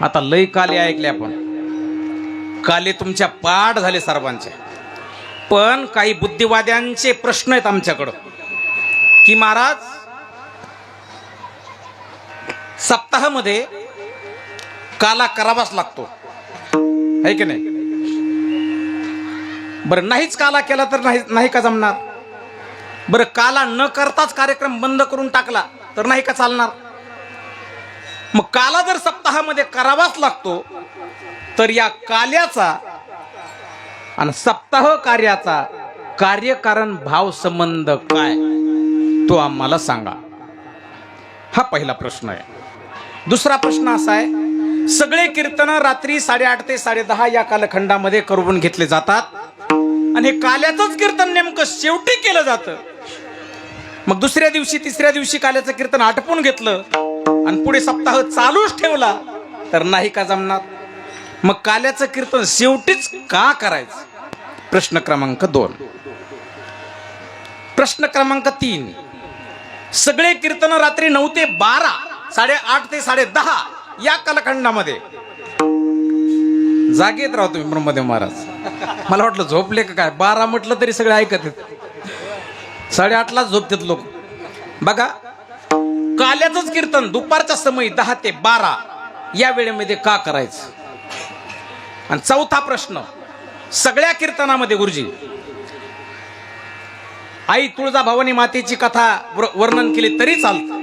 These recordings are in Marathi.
आता लय काले ऐकले आपण. काले तुमच्या पाठ झाले सर्वांचे. पण काही बुद्धिवाद्यांचे प्रश्न आहेत आमच्याकडं. की महाराज सप्ताहामध्ये काला करावाच लागतो. आहे की नाही? बरं नाहीच काला केला तर नाही नाही का जमणार? बरं काला न करताच कार्यक्रम बंद करून टाकला तर नाही का चालणार? मग काला जर सप्ताहामध्ये करावाच लागतो तर या काल्याचा आणि सप्ताह कार्याचा कार्यकारण भाव संबंध काय? तो आम्हाला सांगा. हा पहिला प्रश्न आहे. दुसरा प्रश्न असा आहे सगळे कीर्तन रात्री साडेआठ ते साडेदहा या कालखंडामध्ये करून घेतले जातात. आणि हे काल्याचंच कीर्तन नेमकं शेवटी केलं जातं. मग दुसऱ्या दिवशी तिसऱ्या दिवशी काल्याचं कीर्तन आटपून घेतलं आणि पुढे सप्ताह चालूच ठेवला तर नाही का जमणार? मग काल्याचं कीर्तन शेवटीच का करायचं? प्रश्न क्रमांक दोन. प्रश्न क्रमांक तीन. सगळे कीर्तन रात्री नऊ ते बारा साडेआठ ते साडे दहा या कालखंडामध्ये. जागेत राहतो तुम्ही ब्रह्मदेव महाराज. मला वाटलं झोपले का काय? बारा म्हटलं तरी सगळे ऐकत साडेआठलाच झोपतात लोक. बघा काल्याचंच कीर्तन दुपारच्या समय दहा ते बारा या वेळेमध्ये का करायचं? आणि चौथा प्रश्न सगळ्या कीर्तनामध्ये गुरुजी आई तुळजा भवानी मातेची कथा वर्णन केली तरी चालतं.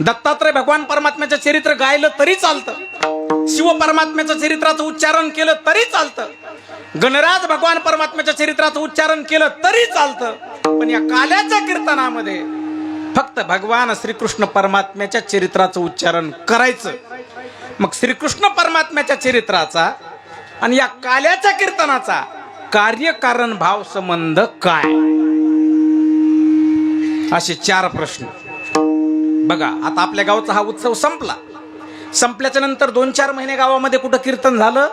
दत्तात्रय भगवान परमात्म्याचं चरित्र गायलं तरी चालतं. शिव परमात्म्याचं चरित्राचं उच्चारण केलं तरी चालतं. गणराज भगवान परमात्म्याच्या चरित्राचं उच्चारण केलं तरी चालतं. पण या काल्याच्या कीर्तनामध्ये फक्त भगवान श्रीकृष्ण परमात्म्याच्या चरित्राचं उच्चारण करायचं. मग श्रीकृष्ण परमात्म्याच्या चरित्राचा आणि या काल्याच्या कीर्तनाचा कार्यकारण भाव संबंध काय? असे चार प्रश्न. बघा आता आपल्या गावचा हा उत्सव संपला. संपल्याच्या नंतर दोन चार महिने गावामध्ये कुठं कीर्तन झालं?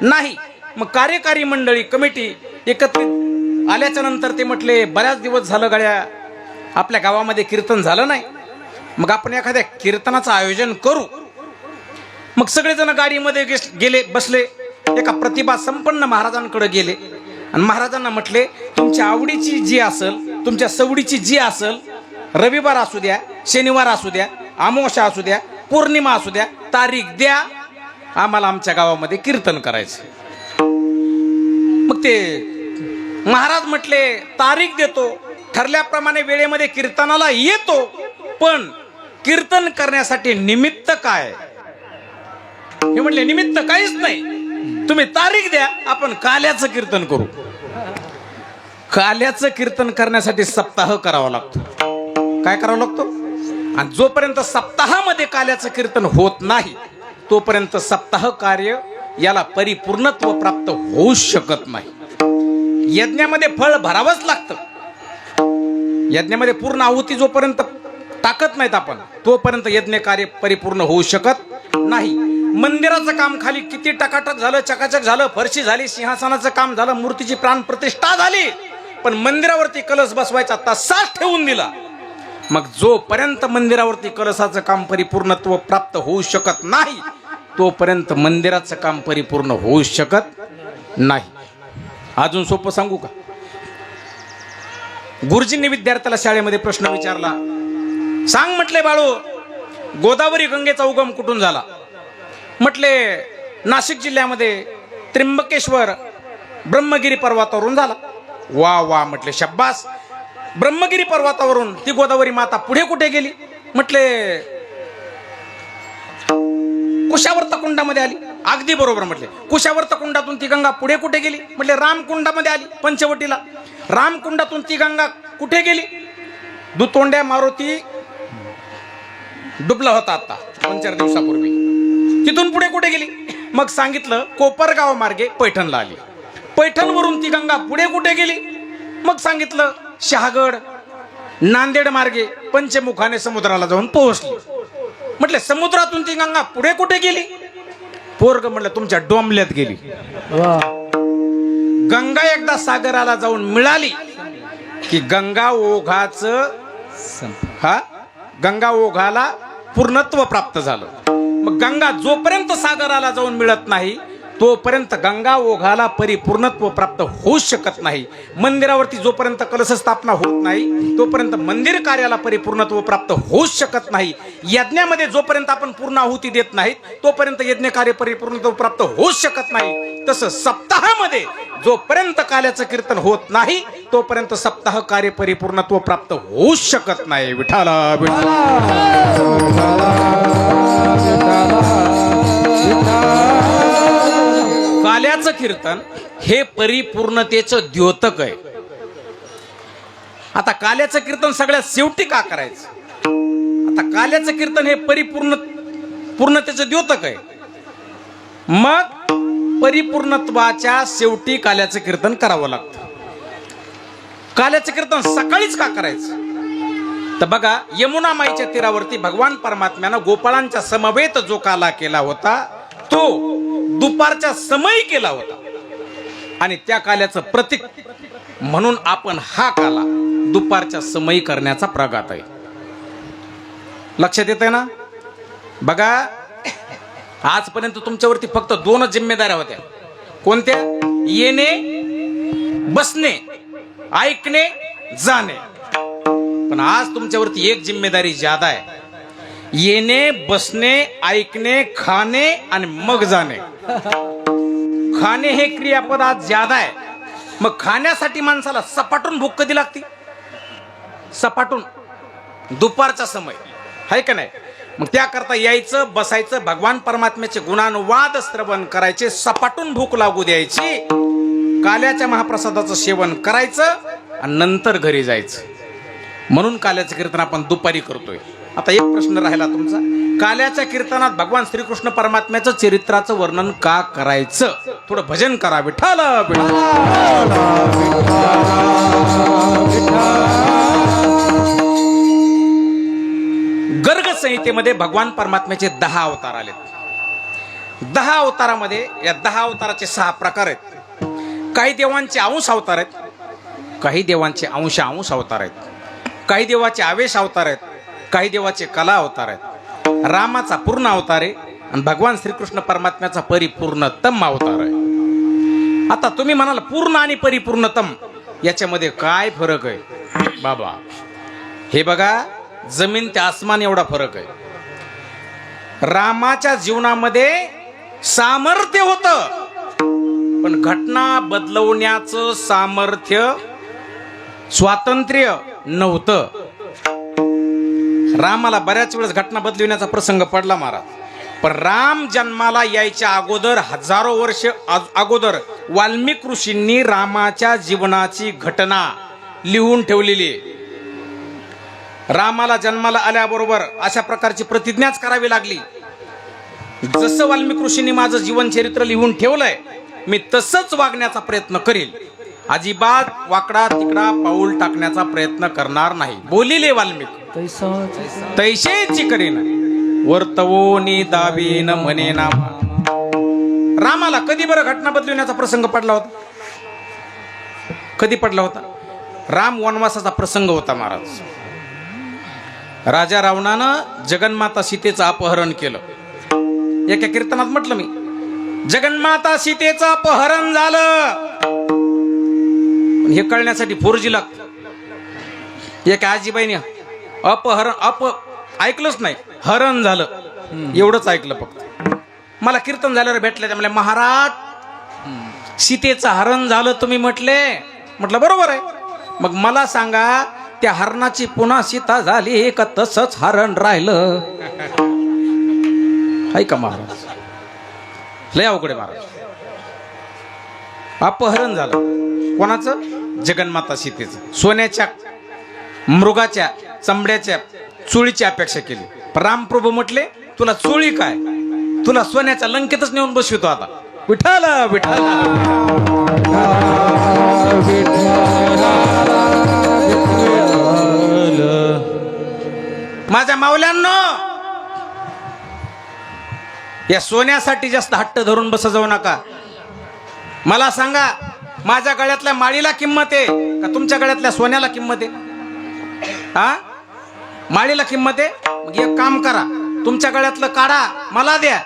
नाही. मग कार्यकारी मंडळी कमिटी एकत्रित आल्याच्यानंतर ते म्हटले बऱ्याच दिवस झालं गड्या आपल्या गावामध्ये कीर्तन झालं नाही. मग आपण एखाद्या कीर्तनाचं आयोजन करू. मग सगळेजण गाडीमध्ये गेले बसले. एका प्रतिभा संपन्न महाराजांकडे गेले. आणि महाराजांना म्हटले तुमच्या आवडीची जी असेल तुमच्या सवडीची जी असेल रविवार असू द्या शनिवार असू द्या अमावस्या असू द्या पौर्णिमा असू द्या तारीख द्या. आम्हाला आमच्या गावामध्ये कीर्तन करायचं मग ते महाराज म्हटले तारीख देतो. ठरल्याप्रमाणे वेळेमध्ये कीर्तनाला येतो. पण कीर्तन करण्यासाठी निमित्त काय? हे म्हटले निमित्त काहीच नाही. तुम्ही तारीख द्या आपण काल्याचं कीर्तन करू. काल्याचं कीर्तन करण्यासाठी सप्ताह करावा लागतो. काय करावा लागतो? आणि जोपर्यंत सप्ताहामध्ये काल्याचं कीर्तन होत नाही तोपर्यंत सप्ताह कार्य याला परिपूर्णत्व प्राप्त होऊ शकत नाही. यज्ञामध्ये फळ भरावंच लागतं. यज्ञामध्ये पूर्ण आहुती जोपर्यंत टाकत नाहीत आपण तोपर्यंत यज्ञ कार्य परिपूर्ण होऊ शकत नाही. मंदिराचं काम खाली किती टकाटक झालं चकाचक झालं फरशी झाली सिंहासनाचं काम झालं मूर्तीची प्राण प्रतिष्ठा झाली पण मंदिरावरती कलश बसवायचा तसाच ठेवून दिला. मग जोपर्यंत मंदिरावरती कलशाचं काम परिपूर्णत्व प्राप्त होऊ शकत नाही तोपर्यंत मंदिराचं काम परिपूर्ण होऊ शकत नाही. अजून सोपं सांगू का? गुरुजींनी विद्यार्थ्याला शाळेमध्ये प्रश्न विचारला. सांग म्हटले बाळू गोदावरी गंगेचा उगम कुठून झाला? म्हटले नाशिक जिल्ह्यामध्ये त्र्यंबकेश्वर ब्रह्मगिरी पर्वतावरून झाला. वा वा म्हटले शब्बास! ब्रह्मगिरी पर्वतावरून ती गोदावरी माता पुढे कुठे गेली? म्हटले कुशावर्त कुंडामध्ये आली. अगदी बरोबर म्हटले. कुशावर्त कुंडातून ती गंगा पुढे कुठे गेली? म्हटले रामकुंडामध्ये आली पंचवटीला. रामकुंडातून ती गंगा कुठे गेली? दुतोंड्या मारुती डुबला होता आता दोन चार दिवसापूर्वी. तिथून पुढे कुठे गेली? मग सांगितलं कोपरगाव मार्गे पैठणला आली. पैठणवरून ती गंगा पुढे कुठे गेली? मग सांगितलं शहागड नांदेड मार्गे पंचमुखाने समुद्राला जाऊन पोहोचली. म्हटले समुद्रातून ती गंगा पुढे कुठे गेली? पोरग म्हटलं तुमच्या डोंबल्यात गेली. गंगा एकदा सागराला जाऊन मिळाली की गंगा ओघाचं हा? गंगा ओघाला पूर्णत्व प्राप्त झालं. मग गंगा जोपर्यंत सागराला जाऊन मिळत नाही तोपर्यंत गंगा ओघाला परिपूर्णत्व प्राप्त होऊच शकत नाही. मंदिरावरती जोपर्यंत कलश स्थापना होत नाही तोपर्यंत मंदिर कार्याला परिपूर्णत्व प्राप्त होऊच शकत नाही. यज्ञामध्ये जोपर्यंत आपण पूर्ण आहुती देत नाहीत तोपर्यंत यज्ञ कार्य परिपूर्णत्व प्राप्त होऊच शकत नाही. तसं सप्ताहामध्ये जोपर्यंत काल्याचं कीर्तन होत नाही तोपर्यंत सप्ताह कार्य परिपूर्णत्व प्राप्त होऊच शकत नाही. विठाला विठाला काल्याचं कीर्तन हे परिपूर्णतेचं द्योतक आहे. आता काल्याचं कीर्तन सगळ्यात शेवटी का करायचं? आता काल्याचं कीर्तन हे परिपूर्ण पूर्णतेचं द्योतक आहे. मग परिपूर्णत्वाच्या शेवटी काल्याचं कीर्तन करावं लागतं. काल्याचं कीर्तन सकाळीच का करायचं? तर बघा यमुना माईच्या तीरावरती भगवान परमात्म्यानं गोपाळांच्या समवेत जो काला केला होता तो दुपारच्या समयी केला होता. आणि त्या काल्याचं प्रतीक म्हणून आपण हा काला दुपारच्या समयी करण्याचा प्रघात आहे. लक्षात येत आहे ना? बघा आजपर्यंत तुमच्यावरती फक्त दोनच जिम्मेदाऱ्या होत्या. कोणत्या? येणे बसणे ऐकणे जाणे. पण आज तुमच्यावरती एक जिम्मेदारी ज्यादा आहे. येणे बसणे ऐकणे खाणे आणि मग जाणे. खाणे हे क्रियापद आज ज्यादा आहे मग खाण्यासाठी माणसाला सपाटून भूक कधी लागते? सपाटून. दुपारचा समय. आहे का नाही? मग त्याकरता यायचं बसायचं भगवान परमात्म्याचे गुणानुवाद श्रवण करायचे सपाटून भूक लागू द्यायची काल्याच्या महाप्रसादाचं सेवन करायचं आणि नंतर घरी जायचं. म्हणून काल्याचं कीर्तन आपण दुपारी करतोय. आता एक प्रश्न राहिला तुमचा. काल्याच्या कीर्तनात भगवान श्रीकृष्ण परमात्म्याचं चरित्राचं वर्णन का करायचं? थोडं भजन करा विठाल गर्ग संहितेमध्ये भगवान परमात्म्याचे दहा अवतार आलेत. दहा अवतारामध्ये या दहा अवताराचे सहा प्रकार आहेत. काही देवांचे अंश अवतार आहेत काही देवांचे अंश अंश अवतार आहेत. काही देवाचे आवेश अवतार आहेत. काही देवाचे कला अवतार आहेत. रामाचा पूर्ण अवतार आहे आणि भगवान श्रीकृष्ण परमात्म्याचा परिपूर्णतम अवतार आहे. आता तुम्ही म्हणाल पूर्ण आणि परिपूर्णतम याच्यामध्ये काय फरक आहे? बाबा हे बघा जमीन ते आसमान एवढा फरक आहे. रामाच्या जीवनामध्ये सामर्थ्य होतं. पण घटना बदलवण्याचं सामर्थ्य स्वातंत्र्य नव्हतं. रामाला बऱ्याच वेळेस घटना बदलविण्याचा प्रसंग पडला महाराज. पण राम जन्माला यायच्या अगोदर हजारो वर्ष अग- अगोदर वाल्मिक ऋषींनी रामाच्या जीवनाची घटना लिहून ठेवलेली रामाला जन्माला आल्याबरोबर अशा प्रकारची प्रतिज्ञाच करावी लागली. जसं वाल्मिक ऋषींनी माझं जीवनचरित्र लिहून ठेवलंय मी तसंच वागण्याचा प्रयत्न करील. अजिबात वाकडा तिकडा पाऊल टाकण्याचा प्रयत्न करणार नाही. बोलिले वाल्मिक. तैशेची करीन वर्तवोनी दाबीन म्हणे नामा. रामाला कधी बरं घटना बदलविण्याचा प्रसंग पडला होता? कधी पडला होता? राम वनवासाचा प्रसंग होता महाराज. राजा रावणानं जगन्माता सीतेचं अपहरण केलं. एका कीर्तनात म्हटलं मी जगन्माता सीतेचं अपहरण झालं. पण हे कळण्यासाठी फोरजी लागत एक आजीबाईने अपहरण अप ऐकलंच नाही. हरण झालं. एवढंच ऐकलं फक्त. मला कीर्तन झाल्यावर भेटलं त्या म्हणले महाराज सीतेचं हरण झालं तुम्ही म्हटले. म्हटलं बरोबर आहे. मग मला सांगा त्या हरणाची पुन्हा सीता झाली का तसंच हरण राहिलं? ऐका का महाराज? लय अवघड आहे महाराज. अपहरण झालं. कोणाचं? जगन्माता सीतेचं. सोन्याच्या मृगाच्या चमड्याच्या चोळीची अपेक्षा केली. रामप्रभू म्हटले तुला चोळी काय? तुला सोन्याच्या लंकेतच नेऊन बसवितो आता. विठाल विठाल माझ्या मावल्यांनो या सोन्यासाठी जास्त हट्ट धरून बस जाऊ नका. मला सांगा माझ्या गळ्यातल्या माळीला किंमत आहे का तुमच्या गळ्यातल्या सोन्याला किंमत आहे? हा? माळीला किंमत आहे? मग एक काम करा तुमच्या गळ्यातलं काढा मला द्या.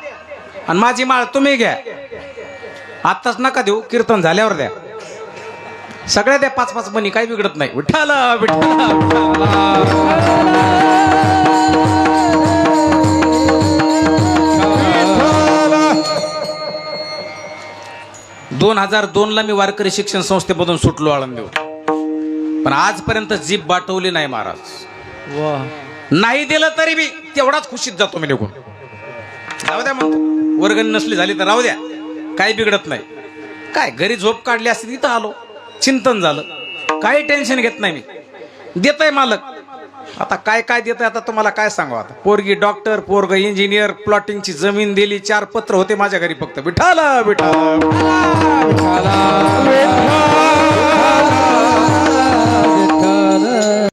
आणि माझी माळ तुम्ही घ्या. आत्ताच नका देऊ कीर्तन झाल्यावर द्या. सगळ्या द्या पाच पाच मनी काही बिघडत नाही. विठ्ठल विठ्ठल. दोन हजार दोन ला मी वारकरी शिक्षण संस्थेमधून सुटलो आळंदीवर पण आजपर्यंत जीप बाटवली नाही महाराज. नाही दिलं तरी बी तेवढाच खुशीत जातो मी निघून. जाऊ द्या म्हणतो वर्गणी नसली झाली तर राहू द्या. काही बिघडत नाही. काय घरी झोप काढली असती तिथं आलो. चिंतन झालं. काही टेन्शन घेत नाही मी. देतय मालक. आता काय काय देतय आता तुम्हाला काय सांगू आता? पोरगी डॉक्टर पोरग इंजिनियर प्लॉटिंगची जमीन दिली चार पत्र होते माझ्या घरी फक्त. विठाला विठाला